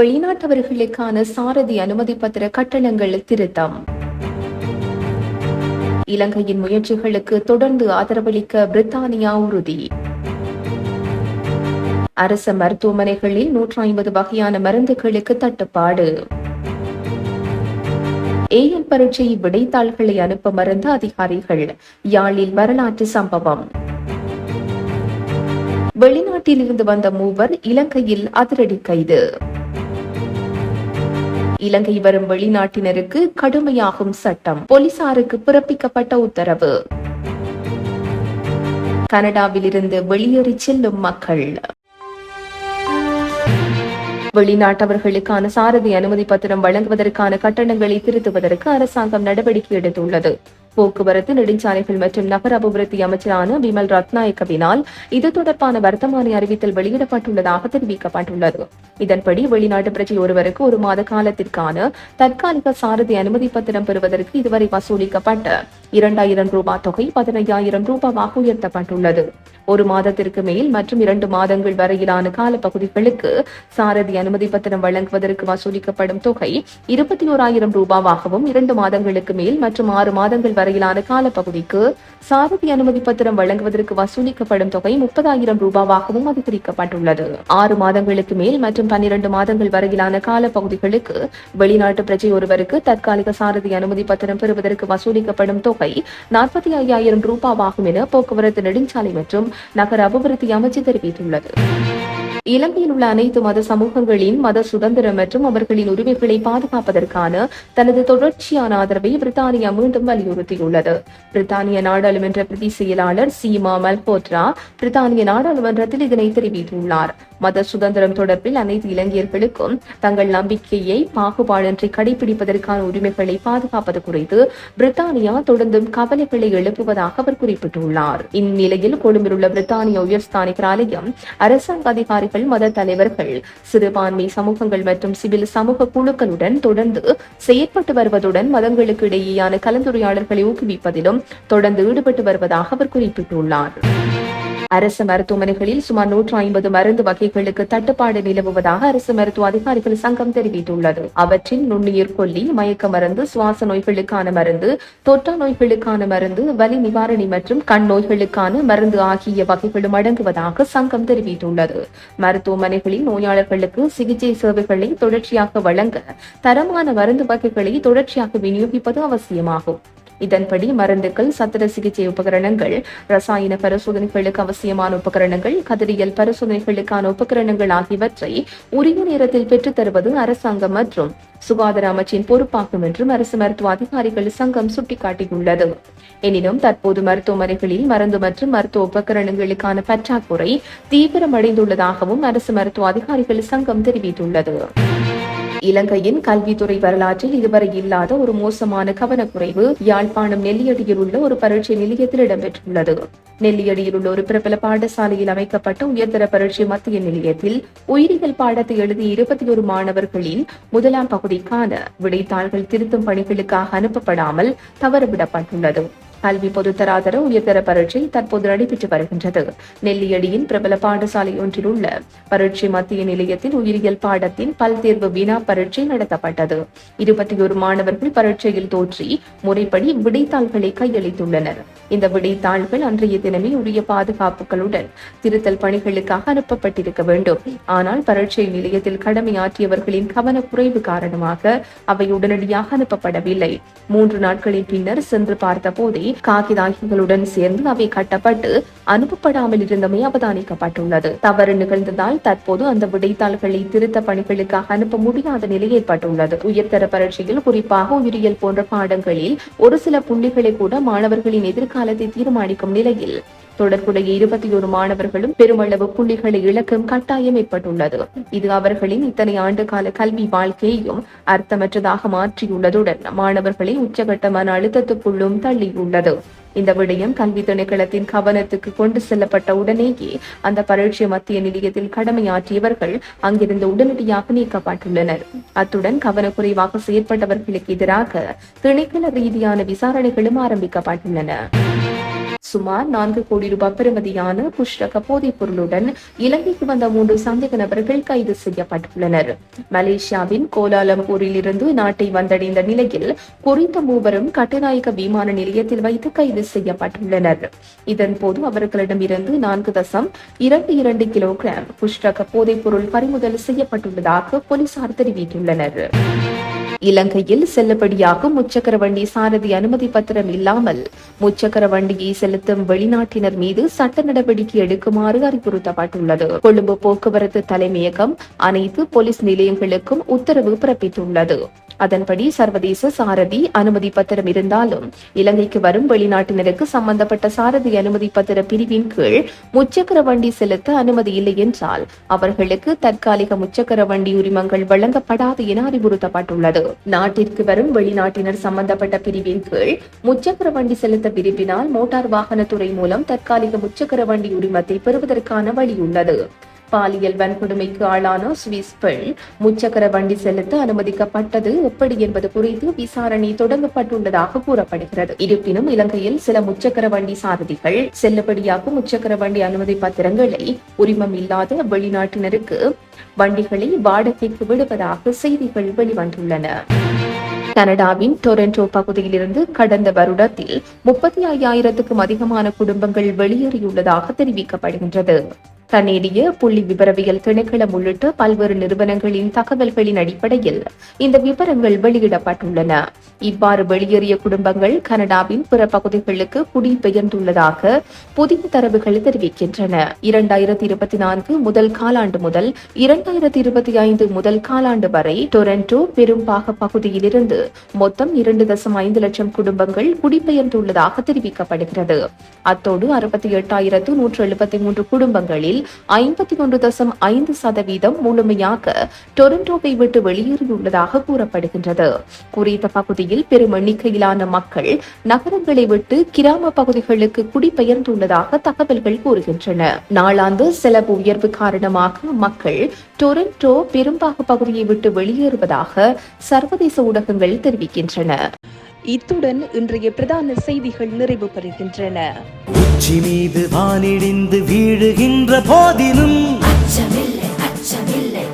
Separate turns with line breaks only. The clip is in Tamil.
வெளிநாட்டவர்களுக்கான சாரதி அனுமதி பத்திர கட்டணங்கள் திருத்தம். இலங்கையின் முயற்சிகளுக்கு தொடர்ந்து ஆதரவளிக்க பிரித்தானியா உறுதி. அரச மருத்துவமனைகளில் நூற்றி ஐம்பது வகையான மருந்துகளுக்கு தட்டுப்பாடு. ஏஎல் பரீட்சை விடைத்தாள்களை அனுப்ப மறந்த அதிகாரிகள் யாழில் வரலாற்று சம்பவம். வெளிநாட்டில் இருந்து வந்த மூவர் இலங்கையில் அதிரடி கைது. இலங்கை வரும் வெளிநாட்டினருக்கு கடுமையாகும் சட்டம். போலீசாருக்கு பிறப்பிக்கப்பட்ட உத்தரவு. கனடாவில் இருந்து வெளியேறி செல்லும் மக்கள். வெளிநாட்டவர்களுக்கான சாரதி அனுமதி பத்திரம் வழங்குவதற்கான கட்டணங்களை திருத்துவதற்கு அரசாங்கம் நடவடிக்கை எடுத்துள்ளது. போக்குவரத்து நெடுஞ்சாலைகள் மற்றும் நகர அபிவிருத்தி அமைச்சரான விமல் ரத்நாயக்கவினால் இது தொடர்பான வர்த்தமானி அறிவித்தல் வெளியிடப்பட்டுள்ளதாக தெரிவிக்கப்பட்டுள்ளது. இதன்படி வெளிநாட்டு பிரஜை ஒருவருக்கு ஒரு மாத காலத்திற்கான தற்காலிக சாரதி அனுமதி பத்திரம் பெறுவதற்கு இதுவரை வசூலிக்கப்பட்ட இரண்டாயிரம் ரூபாய் தொகை பதினையாயிரம் ரூபாவாக உயர்த்தப்பட்டுள்ளது. ஒரு மாதத்திற்கு மேல் மற்றும் இரண்டு மாதங்கள் வரையிலான காலப்பகுதிகளுக்கு சாரதி அனுமதி பத்திரம் வழங்குவதற்கு வசூலிக்கப்படும் தொகை இருபத்தி ஓராயிரம் ரூபாவாகவும் இரண்டு மாதங்களுக்கு மேல் மற்றும் ஆறு மாதங்கள் வரை வரையிலான காலப்பகுதிக்கு சாரதி அனுமதி பத்திரம் வழங்குவதற்கு வசூலிக்கப்படும் தொகை முப்பதாயிரம் ரூபாவாகவும் அதிகரிக்கப்பட்டுள்ளது. ஆறு மாதங்களுக்கு மேல் மற்றும் பன்னிரண்டு மாதங்கள் வரையிலான காலப்பகுதிகளுக்கு வெளிநாட்டு பிரஜை ஒருவருக்கு தற்காலிக சாரதி அனுமதி பத்திரம் பெறுவதற்கு வசூலிக்கப்படும் தொகை நாற்பத்தி ஐயாயிரம் ரூபாவாகும் என போக்குவரத்து நெடுஞ்சாலை மற்றும் நகர அபிவிருத்தி அமைச்சு தெரிவித்துள்ளது. இலங்கையில் உள்ள அனைத்து மத சமூகங்களின் மத சுதந்திரம் மற்றும் அவர்களின் உரிமைகளை பாதுகாப்பதற்கான தனது தொடர்ச்சியான ஆதரவை பிரித்தானியா மீண்டும் வலியுறுத்தியுள்ளது. பிரித்தானிய நாடாளுமன்ற பிரதி செயலாளர் சீமா மல்ஹோத்ரா பிரித்தானிய நாடாளுமன்றத்தில் இதனை தெரிவித்துள்ளார். மத சுதந்திரம் தொடர்பில் அனைத்து இலங்கையர்களுக்கும் தங்கள் நம்பிக்கையை பாகுபாடின்றி கடைபிடிப்பதற்கான உரிமைகளை பாதுகாப்பது குறித்து பிரித்தானியா தொடர்ந்தும் கவலைகளை எழுப்புவதாக அவர் குறிப்பிட்டுள்ளார். இந்நிலையில் கொழும்பில் உள்ள பிரித்தானிய உயர்ஸ்தானிகர் ஆலயம் அரசாங்க அதிகாரிகள் மத தலைவர்கள் சிறுபான்மை சமூகங்கள் மற்றும் சிவில் சமூக குழுக்களுடன் தொடர்ந்து செயற்பட்டு வருவதுடன் மதங்களுக்கு இடையேயான கலந்துரையாடல்களை ஊக்குவிப்பதிலும் தொடர்ந்து ஈடுபட்டு வருவதாக அவர் குறிப்பிட்டுள்ளார். அரசு மருத்துவமனைகளில் சுமார் நூற்று ஐம்பது மருந்து வகைகளுக்கு தட்டுப்பாடு நிலவுவதாக அரசு மருத்துவ அதிகாரிகள் சங்கம் தெரிவித்துள்ளது. அவற்றில் நுண்ணுயிர் கொல்லி மயக்க மருந்து சுவாச நோய்களுக்கான மருந்து தொற்றா நோய்களுக்கான மருந்து வலி நிவாரணி மற்றும் கண் நோய்களுக்கான மருந்து ஆகிய வகைகளும் அடங்குவதாக சங்கம் தெரிவித்துள்ளது. மருத்துவமனைகளில் நோயாளர்களுக்கு சிகிச்சை சேவைகளை தொடர்ச்சியாக வழங்க தரமான மருந்து வகைகளை தொடர்ச்சியாக விநியோகிப்பது அவசியமாகும். இதன்படி மருந்துகள் சத்திர சிகிச்சை உபகரணங்கள் ரசாயன பரிசோதனைகளுக்கு அவசியமான உபகரணங்கள் கதிரியல் பரிசோதனைகளுக்கான உபகரணங்கள் ஆகியவற்றை உரிய நேரத்தில் பெற்றுத் தருவது அரசாங்கம் மற்றும் சுகாதார அமைச்சின் பொறுப்பாகும் என்றும் அரசு மருத்துவ அதிகாரிகள் சங்கம் சுட்டிக்காட்டியுள்ளது. எனினும் தற்போது மருத்துவமனைகளில் மருந்து மற்றும் மருத்துவ உபகரணங்களுக்கான பற்றாக்குறை தீவிரமடைந்துள்ளதாகவும் அரசு மருத்துவ அதிகாரிகள் சங்கம் தெரிவித்துள்ளது. இலங்கையின் கல்வித்துறை வரலாற்றில் இதுவரை இல்லாத ஒரு மோசமான கவனக்குறைவு யாழ்ப்பாணம் நெல்லியடியில் உள்ள ஒரு பரீட்சை நிலையத்தில் இடம்பெற்றுள்ளது. நெல்லியடியில் உள்ள ஒரு பிரபல பாடசாலையில் அமைக்கப்பட்ட உயர்தர பரீட்சை மத்திய நிலையத்தில் உயிரியல் பாடத்தை எழுதிய இருபத்தி ஒரு மாணவர்களின் முதலாம் பகுதிக்கான விடைத்தாள்கள் திருத்தும் பணிகளுக்காக அனுப்பப்படாமல் தவறவிடப்பட்டுள்ளது. கல்வி பொதுத்தராதர உயர்தர பரீட்சை தற்போது நடைபெற்று வருகின்றது. நெல்லியடியின் பிரபல பாடசாலை ஒன்றில் உள்ள பரீட்சை மத்திய நிலையத்தில் உயிரியல் பாடத்தின் பல்தேர்வு வினா பரீட்சை நடத்தப்பட்டது. இருபத்தி ஒரு மாணவர்கள் பரீட்சையில் தோற்றி முறைப்படி விடைத்தாள்களை கையளித்துள்ளனர். இந்த விடைத்தாள்கள் அன்றைய தினமே உரிய பாதுகாப்புகளுடன் திருத்தல் பணிகளுக்காக அனுப்பப்பட்டிருக்க வேண்டும். ஆனால் பரீட்சை நிலையத்தில் கடமையாற்றியவர்களின் கவனக்குறைவு காரணமாக அவை உடனடியாக அனுப்பப்படவில்லை. மூன்று நாட்களின் பின்னர் சென்று பார்த்த போதே காகிதாகிகளுடன் சேர்ந்து அவை கட்டப்பட்டு அனுப்பப்படாமல் இருந்தமை அவதானிக்கப்பட்டுள்ளது. தவறு நிகழ்ந்ததால் தற்போது அந்த விடைத்தாள்களை திருத்த பணிகளுக்காக அனுப்ப முடியாத நிலை ஏற்பட்டுள்ளது. உயர்தர பரீட்சையில் குறிப்பாக உயிரியல் போன்ற பாடங்களில் ஒரு சில புள்ளிகளை கூட மாணவர்களின் எதிர்காலத்தை தீர்மானிக்கும் நிலையில் தொடர்புடைய இருபத்தி ஒரு மாணவர்களும் பெருமளவு புள்ளிகளை இழக்கும் கட்டாயம் ஏற்பட்டுள்ளது. இது அவர்களின் இத்தனை ஆண்டு கால கல்வி வாழ்க்கையையும் அர்த்தமற்றதாக மாற்றியுள்ளதுடன் மாணவர்களை உச்சகட்ட மன அழுத்தத்துக்குள்ளும் தள்ளியுள்ளது. இந்த விடயம் கல்வி திணைக்களத்தின் கவனத்துக்கு கொண்டு செல்லப்பட்ட உடனேயே அந்த பரீட்சை மத்திய நிலையத்தில் கடமையாற்றியவர்கள் அங்கிருந்து உடனடியாக நீக்கப்பட்டுள்ளனர். அத்துடன் கவனக்குறைவாக செயற்பட்டவர்களுக்கு எதிராக திணைக்கள ரீதியான விசாரணைகளும் ஆரம்பிக்கப்பட்டுள்ளன. சுமார் நான்கு கோடி ரூபாய் பெறுமதியான புஷ்ரக போதைப் பொருளுடன் இலங்கைக்கு வந்த மூன்று சந்தேக நபர்கள் கைது செய்யப்பட்டுள்ளனர். மலேசியாவின் கோலாலம்பூரில் இருந்து நாட்டை வந்தடைந்த நிலையில் குறித்த மூவரும் கட்டுநாயக்க விமான நிலையத்தில் வைத்து கைது செய்யப்பட்டுள்ளனர். இதன்போது அவர்களிடமிருந்து நான்கு தசம் இரண்டு இரண்டு கிலோகிராம் புஷ்ரக போதைப் பொருள் பறிமுதல் செய்யப்பட்டுள்ளதாக போலீசார் தெரிவித்துள்ளனர். இலங்கையில் செல்லுபடியாகும் முச்சக்கர வண்டி சாரதி அனுமதி பத்திரம் இல்லாமல் முச்சக்கர வண்டியை செலுத்தும் வெளிநாட்டினர் மீது சட்ட நடவடிக்கை எடுக்குமாறு அறிவுறுத்தப்பட்டுள்ளது. கொழும்பு போக்குவரத்து தலைமையகம் அனைத்து போலீஸ் நிலையங்களுக்கும் உத்தரவு பிறப்பித்துள்ளது. அதன்படி சர்வதேச சாரதி அனுமதி பத்திரம் இருந்தாலும் இலங்கைக்கு வரும் வெளிநாட்டினருக்கு சம்பந்தப்பட்ட சாரதி அனுமதி பத்திர பிரிவின் கீழ் முச்சக்கர வண்டி செலுத்த அனுமதி இல்லை என்றால் அவர்களுக்கு தற்காலிக முச்சக்கர வண்டி உரிமங்கள் வழங்கப்படாது என அறிவுறுத்தப்பட்டுள்ளது. நாட்டிற்கு வரும் வெளிநாட்டினர் சம்பந்தப்பட்ட பிரிவின் கீழ் முச்சக்கர வண்டி செலுத்த விரும்பினால் மோட்டார் வாகனத்துறை மூலம் தற்காலிக முச்சக்கர வண்டி உரிமத்தை பெறுவதற்கான வழி உள்ளது. பாலியல் வன்கொடுமைக்கு ஆளான சுவிஸ் பெண். முச்சக்கர வண்டி செலுத்த அனுமதிக்கப்பட்டது எப்படி என்பது குறித்து விசாரணை தொடங்கப்பட்டுள்ளதாக கூறப்படுகிறது. இருப்பினும் இலங்கையில் சில முச்சக்கர வண்டி சாரதிகள் செல்லுபடியாகும் முச்சக்கர வண்டி அனுமதி பத்திரங்களை உரிமம் இல்லாத வெளிநாட்டினருக்கு வண்டிகளை வாடகைக்கு விடுவதாக செய்திகள் வெளிவந்துள்ளன. கனடாவின் டொரண்டோ பகுதியிலிருந்து கடந்த வருடத்தில் முப்பத்தி ஐயாயிரத்துக்கும் அதிகமான குடும்பங்கள் வெளியேறியுள்ளதாக தெரிவிக்கப்படுகின்றது. கனேடிய புள்ளி விவரவியல் திணைக்களம் உள்ளிட்ட பல்வேறு நிறுவனங்களின் தகவல்களின் அடிப்படையில் இந்த விவரங்கள் வெளியிடப்பட்டுள்ளன. இவ்வாறு வெளியேறிய குடும்பங்கள் கனடாவின் பிற பகுதிகளுக்கு குடிபெயர்ந்துள்ளதாக புதிய தரவுகள் தெரிவிக்கின்றன. இரண்டாயிரத்தி இருபத்தி நான்கு முதல் காலாண்டு முதல் இரண்டாயிரத்தி இருபத்தி ஐந்து முதல் காலாண்டு வரை டொரண்டோ பெரும்பாக பகுதியிலிருந்து மொத்தம் இரண்டு தசம் ஐந்து லட்சம் குடும்பங்கள் குடிபெயர்ந்துள்ளதாக தெரிவிக்கப்படுகிறது. அத்தோடு அறுபத்தி எட்டாயிரத்து நூற்று எழுபத்தி மூன்று குடும்பங்களில் ஐம்பத்தி ஒன்று தசம் ஐந்து சதவீதம் முழுமையாக டொரண்டோவை விட்டு வெளியேறியுள்ளதாக கூறப்படுகின்றது. குறித்த பகுதியில் பெரும் எண்ணிக்கையிலான மக்கள் நகரங்களை விட்டு கிராம பகுதிகளுக்கு குடிபெயர்ந்துள்ளதாக தகவல்கள் கூறுகின்றன. நாளாந்து செலவு உயர்வு காரணமாக மக்கள் டொரண்டோ பெரும்பாக பகுதியை விட்டு வெளியேறுவதாக சர்வதேச ஊடகங்கள் தெரிவிக்கின்றன.
இத்துடன் இன்றைய பிரதான செய்திகள் நிறைவு பெறுகின்றன.
உச்சி மீது வானிடிந்து வீழுகின்ற போதிலும்
அச்சமில்லை அச்சமில்லை.